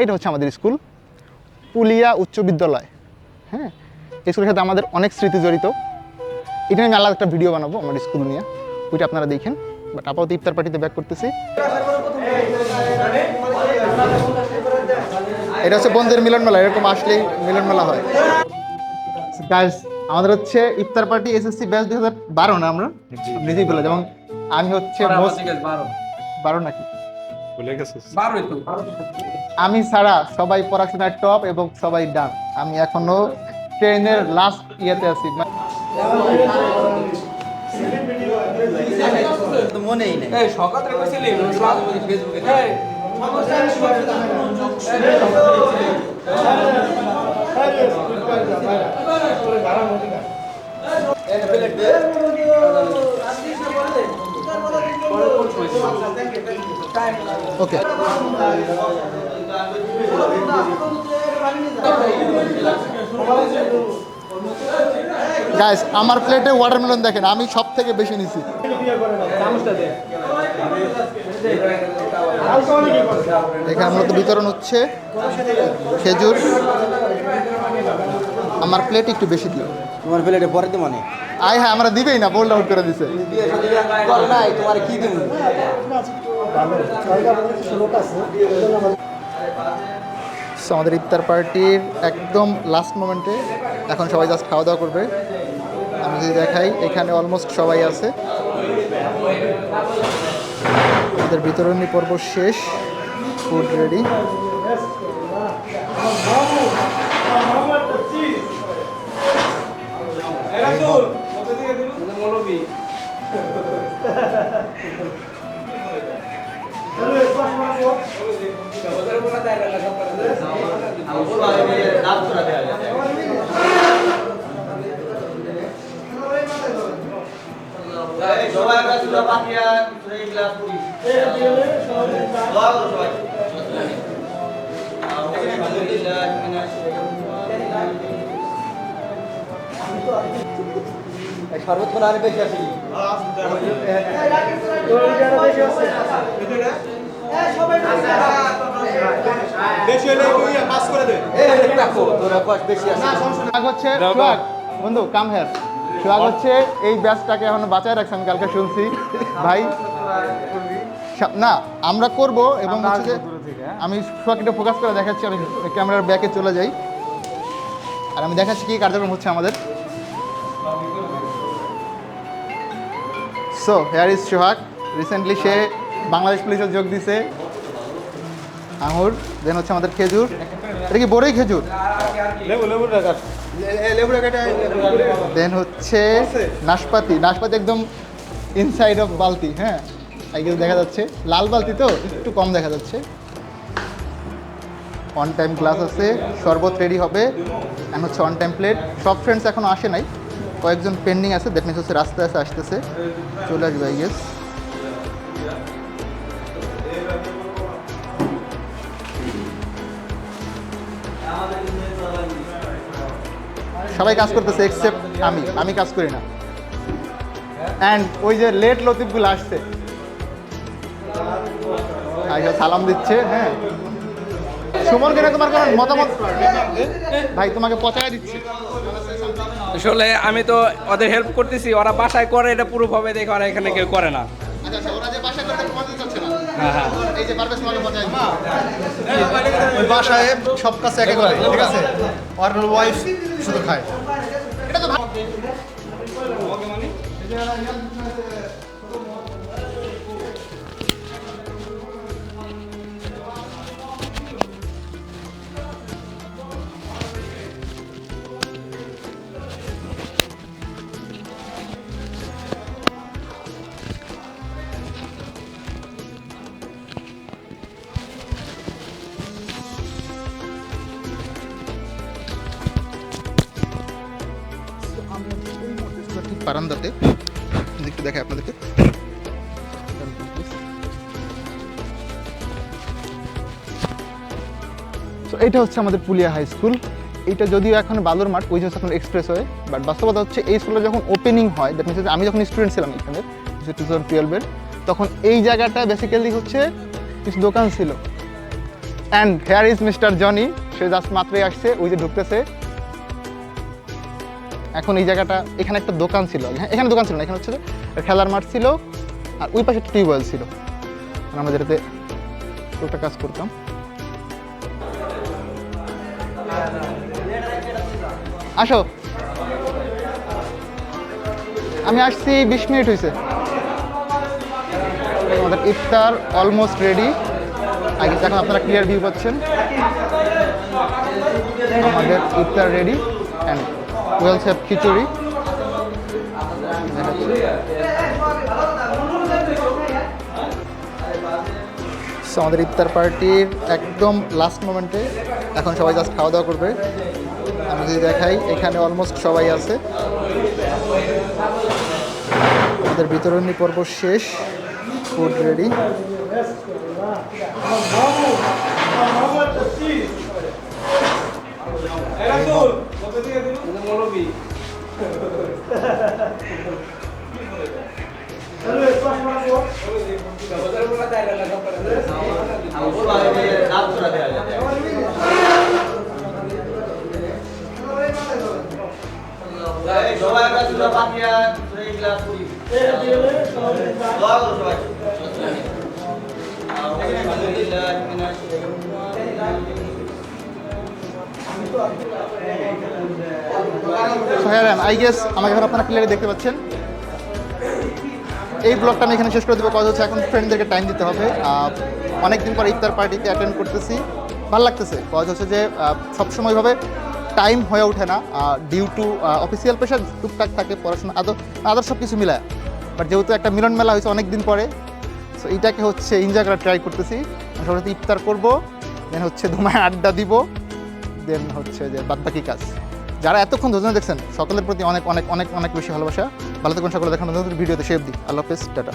এইটা হচ্ছে আমাদের স্কুল পুলিয়া উচ্চ বিদ্যালয়। হ্যাঁ এই স্কুলের সাথে আমাদের অনেক স্মৃতি জড়িত। এটা আমি আলাদা একটা ভিডিও বানাবো আমার স্কুল নিয়ে। ওইটা আপনারা দেখেন। বাট আপাতত ইফতার পার্টিতে ব্যাক করতেছি। এটা হচ্ছে বন্ধুদের মিলন মেলা এরকম আসলেই মিলন মেলা হয়। গাইস আমাদের হচ্ছে ইফতার পার্টি এসএসসি ব্যাচ দুই হাজার বারো না আমরা? নিজেই বলে যেমন আমি হচ্ছে বারো নাকি? ভুলে গেছিস বারোই তো আমি ছাড়া সবাই পড়াশোনার টপ এবং সবাই ডান আমি এখনও ট্রেনের লাস্ট ইয়েতে আছি মনেই নেই এই সকাল থেকে কইছিলি ফেসবুকে এই ওকে গাইস আমার প্লেটে ওয়াটারমেলন দেখেন, আমি সব থেকে বেশি নিছি। এখানে মূলত বিতরণ হচ্ছে খেজুর। আমার প্লেট একটু বেশি দিও। তোমার প্লেটে পরে তো মনে আয় হ্যাঁ আমরা দিবেই না বোল্ড আউট করে দিছে। তোমার কি দিব আমাদের ইফতার পার্টির একদম লাস্ট মোমেন্টে এখন সবাই জাস্ট খাওয়া দাওয়া করবে। আমি যদি দেখাই এখানে অলমোস্ট সবাই আছে। আমাদের বিতরণী পর্ব শেষ ফুড রেডি বেশি বন্ধু কাম হেয়ার সোহাগ হচ্ছে এই ব্যাচটাকে এখন বাঁচায় রাখছে আমি কালকে শুনছি। ভাই না আমরা করব এবং হচ্ছে যে আমি সোহাগ একটু ফোকাস করে দেখাচ্ছি আমি ক্যামেরার ব্যাকে চলে যাই। আর আমি দেখাচ্ছি কি কার্যক্রম হচ্ছে আমাদের। So here is Sohag. Recently সে বাংলাদেশ পুলিশে যোগ দিছে। আঙুর দেন হচ্ছে আমাদের খেজুর। এটা কি বড়ই খেজুর? লেবু লেবু টাকা দেন হচ্ছে নাশপাতি। নাশপাতি একদম ইনসাইড অফ বালতি হ্যাঁ। এই যে দেখা যাচ্ছে, লাল বালতি তো একটু কম দেখা যাচ্ছে। অন টাইম ক্লাস আছে, শরবত রেডি হবে অ্যান্ড হচ্ছে অন টাইম প্লেট সব ফ্রেন্ডস এখনও আসে নাই, কয়েকজন পেন্ডিং আছে দ্যাট মিনস হচ্ছে রাস্তায় আছে, আসতেছে। চলে আসবে আই গেস সবাই কাজ করতেছে এক্সেপ্ট আমি। আমি কাজ করি না। অ্যান্ড ওই যে লেট লতিফগুলো আসছে। আচ্ছা সালাম দিচ্ছে হ্যাঁ। সুমন কেন তোমার কোনো মতামত? ভাই তোমাকে পচায় দিচ্ছে। আসলে আমি তো ওদের হেল্প করতেছি ওরা বাসায় করে এটা পুরো ভাবে দেখে ওরা এখানে কেউ করে না। আচ্ছা আচ্ছা হ্যাঁ হ্যাঁ। এই যে পারবে তোমাকে পচায় দিচ্ছে। ওই বাসায় সব কাজ একে করে ঠিক আছে? আর ওয়াইফ শুধু খায়। এটা তো বারান্দাতে। একটু দেখাই আপনাদেরকে। এটা হচ্ছে আমাদের পুলিয়া হাই স্কুল এটা যদিও এখন বালুর মাঠ, ওই হচ্ছে এখন এক্সপ্রেস হয়ে বাট বাস্তবতা হচ্ছে, এই স্কুলে যখন ওপেনিং হয় দ্যাট মিনস আমি যখন স্টুডেন্ট ছিলাম এখানে টু থাউজেন্ড টুয়েলভের তখন এই জায়গাটা বেসিক্যালি হচ্ছে কিছু দোকান ছিল। And here is mister Johnny say just মাত্রই আসছে, ওই যে ঢুকতেছে। এখন এই জায়গাটা এখানে একটা দোকান ছিল। হ্যাঁ, এখানে দোকান ছিল না এখানে হচ্ছে খেলার মাঠ ছিল আর ওই পাশে একটা টিউবওয়েল ছিল। আমরা যেটাতে একটা কাজ করতাম। আসো। আমি আসছি বিশ মিনিট হয়েছে আমাদের ইফতার অলমোস্ট রেডি আগে এখন আপনারা ক্লিয়ার ভিউ পাচ্ছেন। আমাদের ইফতার রেডি ওয়েলস হ্যাভ খিচুড়ি। আমাদের ইফতার পার্টির একদম লাস্ট মোমেন্টে এখন সবাই জাস্ট খাওয়া দাওয়া করবে। আমি যদি দেখাই, এখানে অলমোস্ট সবাই আছে। আমাদের বিতরণী পর্ব শেষ। ফুড রেডি সবাই দুটো পাতিয়া দুটো গ্লাস করি দোয়া করো সবাই আলহামদুলিল্লাহ সোহেরান আই গেস আমাকে এখন আপনারা ক্লিয়ারলি দেখতে পাচ্ছেন। এই ব্লগটা আমি এখানে শেষ করে দেবো কাজ হচ্ছে এখন ফ্রেন্ডদেরকে টাইম দিতে হবে। অনেক দিন পর ইফতার পার্টিতে অ্যাটেন্ড করতেছি। ভালো লাগতেছে কাজ হচ্ছে যে সবসময়ভাবে টাইম হয়ে ওঠে না ডিউ টু অফিসিয়াল প্রেশার টুকটাক থাকে, পড়াশোনা, আদর আদর সব কিছু মিলায়। বাট যেহেতু একটা মিলন মেলা হয়েছে অনেক দিন পরে সো এইটাকে হচ্ছে এনজয় করার ট্রাই করতেছি। সবাই ইফতার করব দেন হচ্ছে ধুমায় আড্ডা দিব দেন হচ্ছে যে বাদবাকি কাজ। যারা এতক্ষণ ধৈর্য ধরে দেখছেন, সকলের প্রতি অনেক অনেক অনেক অনেক বেশি ভালোবাসা। ভালো থাকুন সকলে দেখানো ভিডিওতে। শেপ দিই আল্লাহ হাফেজ, টাটা।